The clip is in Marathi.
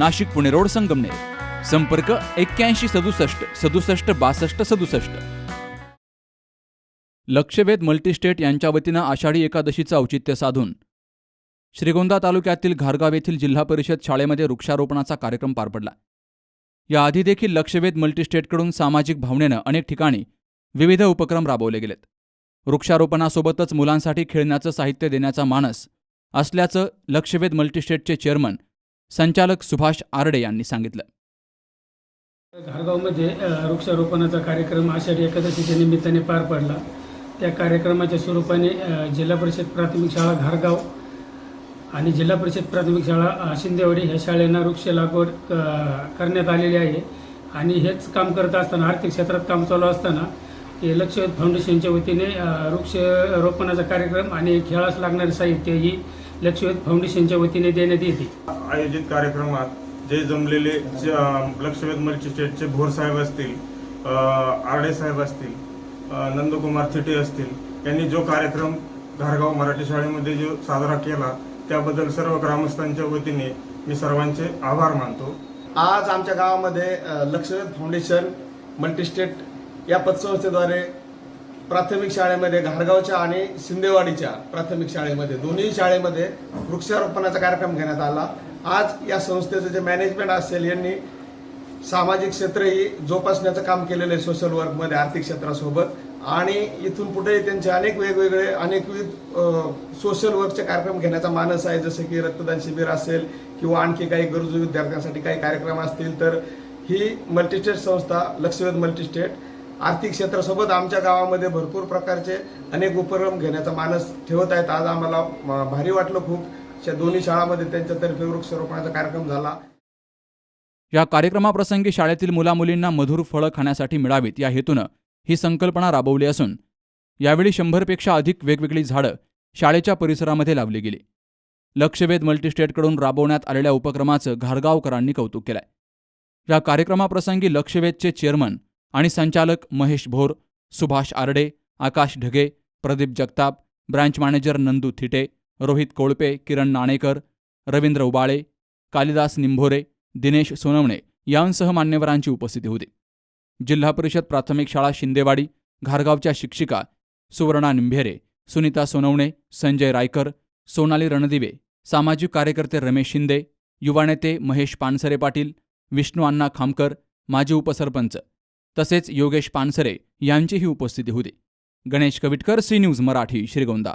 Nashik Pune road Sangamner. संपर्क एक्क्याऐंशी सदुसष्ट सदुसष्ट बासष्ट सदुसष्ट. लक्षवेध मल्टीस्टेट यांच्या वतीनं आषाढी एकादशीचं औचित्य साधून श्रीगोंदा तालुक्यातील घारगाव येथील जिल्हा परिषद शाळेमध्ये वृक्षारोपणाचा कार्यक्रम पार पडला. याआधी देखील लक्षवेध मल्टीस्टेटकडून सामाजिक भावनेनं अनेक ठिकाणी विविध उपक्रम राबवले गेलेत. वृक्षारोपणासोबतच मुलांसाठी खेळण्याचं साहित्य देण्याचा मानस असल्याचं लक्षवेध मल्टीस्टेटचे चेअरमन संचालक सुभाष आरडे यांनी सांगितलं. घारगावमध्ये वृक्षारोपणाचा कार्यक्रम आषाढी एकादशीच्या निमित्ताने पार पडला. त्या कार्यक्रमाच्या स्वरूपाने जिल्हा परिषद प्राथमिक शाळा घारगाव आणि जिल्हा परिषद प्राथमिक शाळा शिंदेवाडी ह्या शाळेंना वृक्ष लागवड करण्यात आलेली आहे. आणि हेच काम करत असताना आर्थिक क्षेत्रात काम चालू असताना हे लक्षवेध फाउंडेशनच्या वतीने वृक्षारोपणाचा कार्यक्रम आणि खेळास लागणारे साहित्य ही लक्षवेध फाउंडेशनच्या वतीने देण्यात येते. आयोजित कार्यक्रमात जे जमलेले जे, अं, लक्षवेध मल्टीस्टेटचे भोर साहेब असतील आरडे साहेब असतील नंदकुमार थिटे असतील यांनी जो कार्यक्रम घारगाव मराठी शाळेमध्ये जो साजरा केला त्याबद्दल सर्व ग्रामस्थांच्या वतीने मी सर्वांचे आभार मानतो. आज आमच्या गावामध्ये लक्षवेध फाउंडेशन मल्टीस्टेट या पतसंस्थेद्वारे प्राथमिक शाळेमध्ये घारगावच्या आणि शिंदेवाडीच्या प्राथमिक शाळेमध्ये दोन्ही शाळेमध्ये वृक्षारोपणाचा कार्यक्रम घेण्यात आला. आज या संस्थेचं जे मॅनेजमेंट असेल यांनी सामाजिक क्षेत्रही जोपासण्याचं काम केलेलं आहे सोशल वर्कमध्ये आर्थिक क्षेत्रासोबत. आणि इथून पुढेही त्यांचे अनेक वेगवेगळे अनेकविध सोशल वर्कचे कार्यक्रम घेण्याचा मानस आहे. जसं की रक्तदान शिबिर असेल किंवा आणखी काही गरजू विद्यार्थ्यांसाठी काही कार्यक्रम असतील तर ही मल्टीस्टेट संस्था लक्षवेध मल्टीस्टेट आर्थिक क्षेत्रासोबत आमच्या गावामध्ये भरपूर प्रकारचे अनेक उपक्रम घेण्याचा मानस ठेवत आहेत. आज आम्हाला म, भारी वाटलं खूप. शा- दोन्ही शाळामध्ये त्यांच्यातर्फे वृक्षारोपणाचा कार्यक्रम झाला. या कार्यक्रमाप्रसंगी शाळेतील मुलामुलींना मधुर फळं खाण्यासाठी मिळावीत. या हेतूनं ही संकल्पना राबवली असून यावेळी शंभरपेक्षा अधिक वेगवेगळी झाडं शाळेच्या परिसरामध्ये लावली गेली. लक्षवेध मल्टीस्टेटकडून राबवण्यात आलेल्या उपक्रमाचं घारगावकरांनी कौतुक केलंय. या कार्यक्रमाप्रसंगी लक्षवेधचे चेअरमन आणि संचालक महेश भोर सुभाष आरडे आकाश ढगे प्रदीप जगताप ब्रँच मॅनेजर नंदू थिटे रोहित कोळपे किरण नाणेकर रवींद्र उबाळे कालिदास निंभोरे दिनेश सोनवणे यांसह मान्यवरांची उपस्थिती होती. जिल्हा परिषद प्राथमिक शाळा शिंदेवाडी घारगावच्या शिक्षिका सुवर्णा निंभेरे सुनीता सोनवणे संजय रायकर सोनाली रणदिवे सामाजिक कार्यकर्ते रमेश शिंदे युवा नेते महेश पानसरे पाटील विष्णू अण्णा खामकर माजी उपसरपंच तसेच योगेश पानसरे यांचीही उपस्थिती होती. Ganesh Kavitkar C news Marathi Shrigonda.